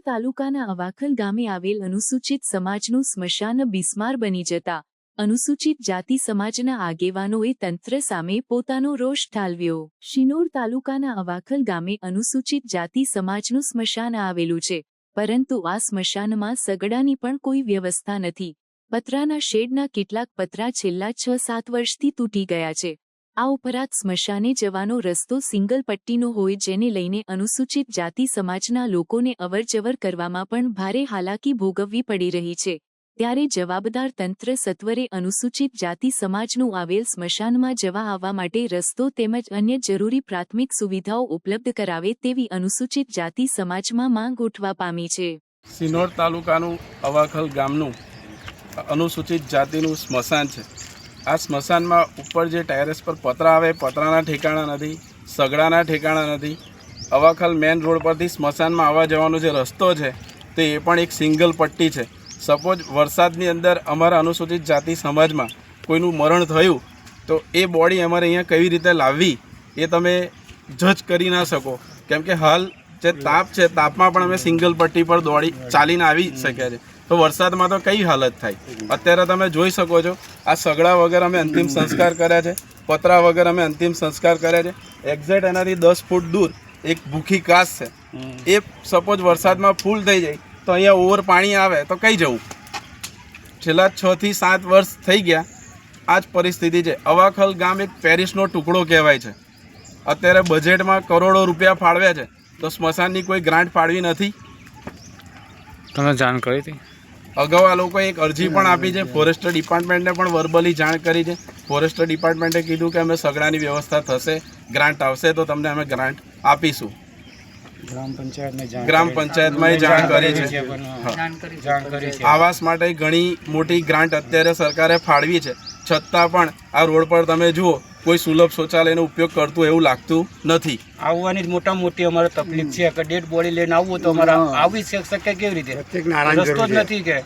તાલુકાના અવાખલ ગામે આવેલ અનુસૂચિત સમાજનું સ્મશાન બિસ્માર બની જતા, અનુસૂચિત જાતિ સમાજના આગેવાનોએ તંત્ર સામે પોતાનો રોષ ઠાલવ્યો. શિનોર તાલુકાના અવાખલ ગામે અનુસૂચિત જાતિ સમાજનું સ્મશાન આવેલું છે, પરંતુ આ સ્મશાનમાં સગડાની પણ કોઈ વ્યવસ્થા નથી. પતરાના શેડના કેટલાક પતરા છેલ્લા છ સાત વર્ષથી તૂટી ગયા છે. આ ઉપરાંત સ્મશાને જવાનો રસ્તો સિંગલ પટ્ટીનો હોય જેને લઈને અનુસૂચિત જાતિ સમાજના લોકોને અવરજવર કરવામાં પણ ભારે હાલાકી ભોગવવી પડી રહી છે. ત્યારે જવાબદાર તંત્ર સત્વરે અનુસૂચિત જાતિ સમાજનું આવેલ સ્મશાનમાં જવા આવવા માટે રસ્તો તેમજ અન્ય જરૂરી પ્રાથમિક સુવિધાઓ ઉપલબ્ધ કરાવે તેવી અનુસૂચિત જાતિ સમાજમાં માંગ ઉઠવા પામી છે. સિનોર તાલુકાનું અવાખલ ગામનું અનુસૂચિત જાતિનું સ્મશાન છે. આ સ્મશાનમાં ઉપર જે ટેરેસ પર પતરા આવે, પતરાના ઠેકાણા નથી, સગડાના ઠેકાણા નથી. અવાખલ મેન રોડ પરથી સ્મશાનમાં આવવા જવાનો જે રસ્તો છે, તે એ પણ એક સિંગલ પટ્ટી છે. સપોઝ વરસાદની અંદર અમારા અનુસૂચિત જાતિ સમાજમાં કોઈનું મરણ થયું, તો એ બોડી અમારે અહીંયા કેવી રીતે લાવવી, એ તમે જજ કરી ના શકો. કેમ કે હાલ જે તાપ છે, તાપમાં પણ અમે સિંગલ પટ્ટી પર દોડી ચાલીને આવી શક્યા છે તો વરસાદમાં તો કઈ હાલત થાય? અત્યારે તમે જોઈ શકો છો, આ સગડા વગર અમે અંતિમ સંસ્કાર કર્યા છે, પતરા વગર અમે અંતિમ સંસ્કાર કર્યા છે. એક્ઝેક્ટ એનાથી દસ ફૂટ દૂર એક ભૂખી કાસ છે. એ સપોઝ વરસાદમાં ફૂલ થઈ જાય, તો અહીંયા ઓવર પાણી આવે, તો કઈ જવું? છેલ્લા છ થી સાત વર્ષ થઈ ગયા આ જ પરિસ્થિતિ છે. અવાખલ ગામ એક પેરિસનો ટુકડો કહેવાય છે. અત્યારે બજેટમાં કરોડો રૂપિયા ફાળવ્યા છે, તો સ્મશાનની કોઈ ગ્રાન્ટ ફાળવી નથી? તમે જાણ કરી હતી? અગાઉ આ લોકોએ એક અરજી પણ આપી છે. ફોરેસ્ટર ડિપાર્ટમેન્ટને પણ વર્બલી જાણ કરી છે. ફોરેસ્ટર ડિપાર્ટમેન્ટે કીધું કે અમે સગડાની વ્યવસ્થા થશે ગ્રાન્ટ આવશે તો તમને અમે ગ્રાન્ટ આપીશું. ગ્રામ પંચાયતને પંચાયતમાં. જાણ કરી છે. આવાસ માટે ઘણી મોટી ગ્રાન્ટ અત્યારે સરકારે ફાળવી છે. છતાં પણ આ રોડ પર તમે જુઓ કોઈ સુલભ શૌચાલયનો ઉપયોગ કરતું એવું લાગતું નથી. આવવાની જ મોટા મોટી અમારે તકલીફ છે. કે ડેડ બોડી લઈને આવવું તો અમારે આવી શક- શક્ય કેવી રીતે? રસ્તો જ નથી કે.